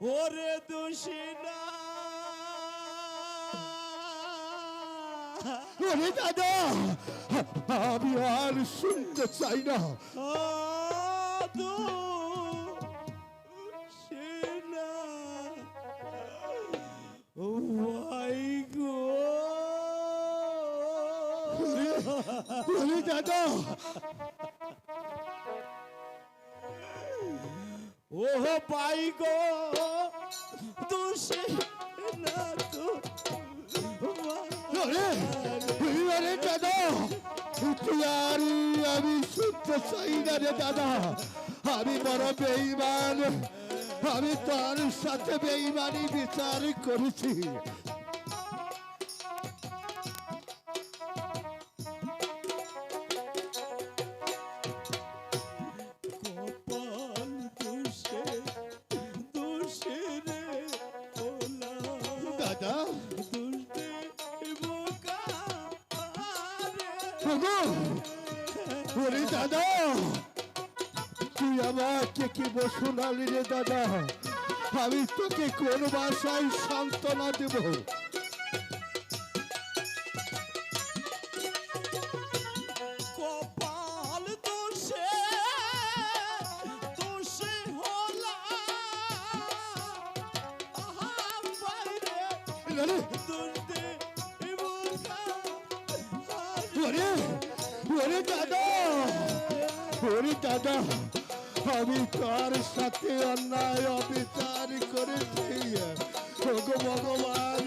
ওরে দোষিনা। ওরে দাদা আমি আর শুনতে চাই না। দোষিনা। ও ভাই গো গো দোষিনা তো ওরে দাদা তুই আর আমি শুনতে চাই না রে দাদা। আমি বড় বেইমান আমি তার সাথে বেইমানি বিচার করেছি। ওগো, ওরে দাদা তুই আমাকে কি বসুনালি রে দাদা আমি তোকে কোন ভাষায় সান্ত্বনা দেব কপাল ওরে দাদা ওরে দাদা আমি তার সাথে অন্যায় অবিচার করেছি। ভগবান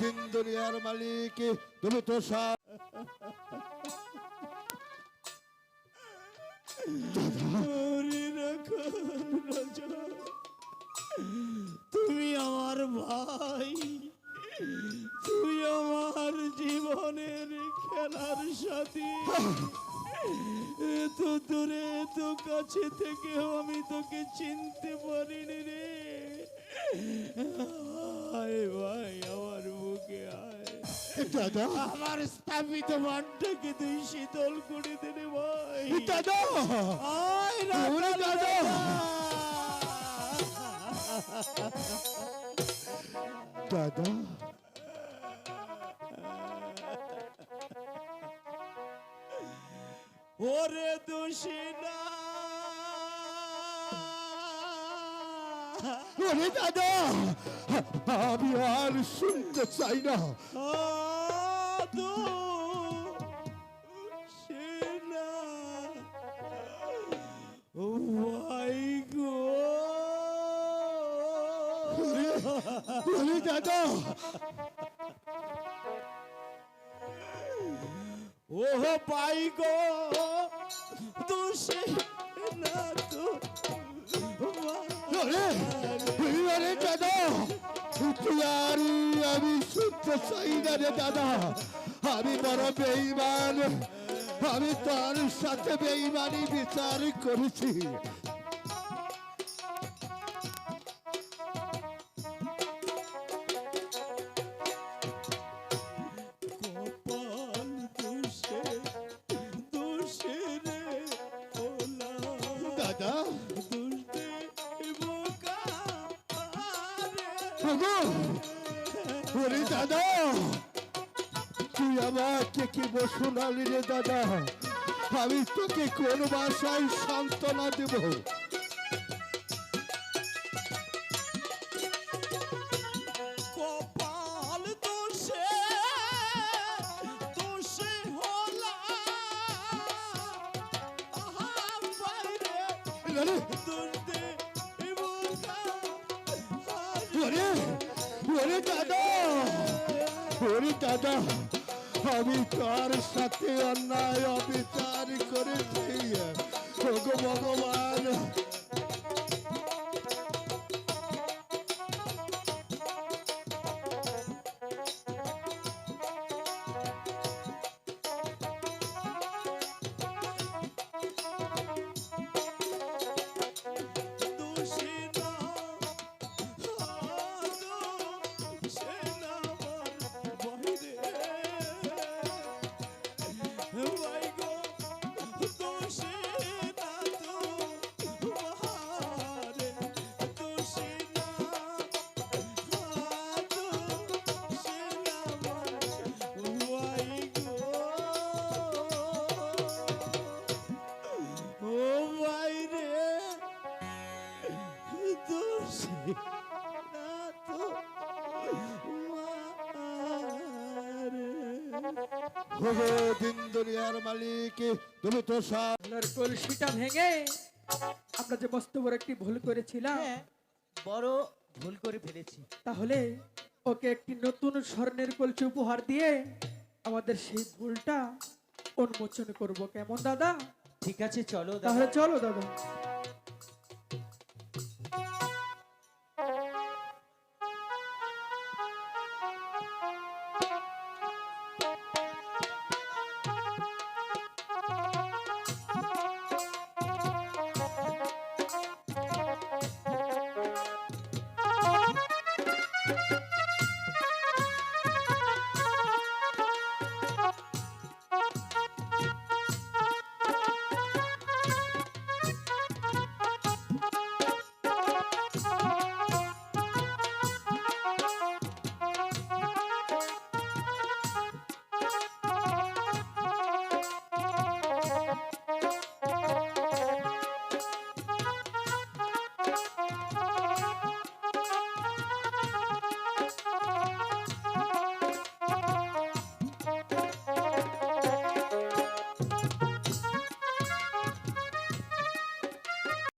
দিন দুনিয়ার মালিক তুমি তো তুমি আমার ভাই তুই আমার জীবনের খেলার সাথী এত দূরে এত কাছে থেকেও আমি তোকে চিনতে পারিনি রে। আয় ভাই আমার বুকে আয় দাদা। আমার স্থাপিত মনটাকে তুই শীতল করে দিলে ভাই। দাদা। আয় দাদা। দাদা। ওরে দোষিনা ওরে দাদা আমি আর শুনতে চাই না। দোষিনা ও ভাই গো। ওরে দাদা ও পাই গো, দোষে না তো দাদা তুই আমি শুনতে চাই না রে দাদা। আমি বড় বেইমান আমি তার সাথে বেইমানি বিচার করেছি। ওগো ওরে দাদা তুই আমাকে কি বসুনালি রে দাদা আমি তোকে কোন ভাষায় সান্ত্বনা দেব Hallelujah. ওরে দাদা আমি তার সাথে অন্যায় অবিচার করেছি? ভগবান দোষী না তো মারে ওগো দিন দুনিয়ার মালিক তুমি তো আপনার কলসিটা ভেঙে আমরা যে মস্ত বড় একটি ভুল করেছিলাম হ্যাঁ বড় ভুল করে ফেলেছি। তাহলে ওকে একটি নতুন স্বর্ণের কলসি উপহার দিয়ে আমাদের সেই ভুলটা উন্মোচন করব। কেমন দাদা? ঠিক আছে চলো তাহলে চলো দাদা।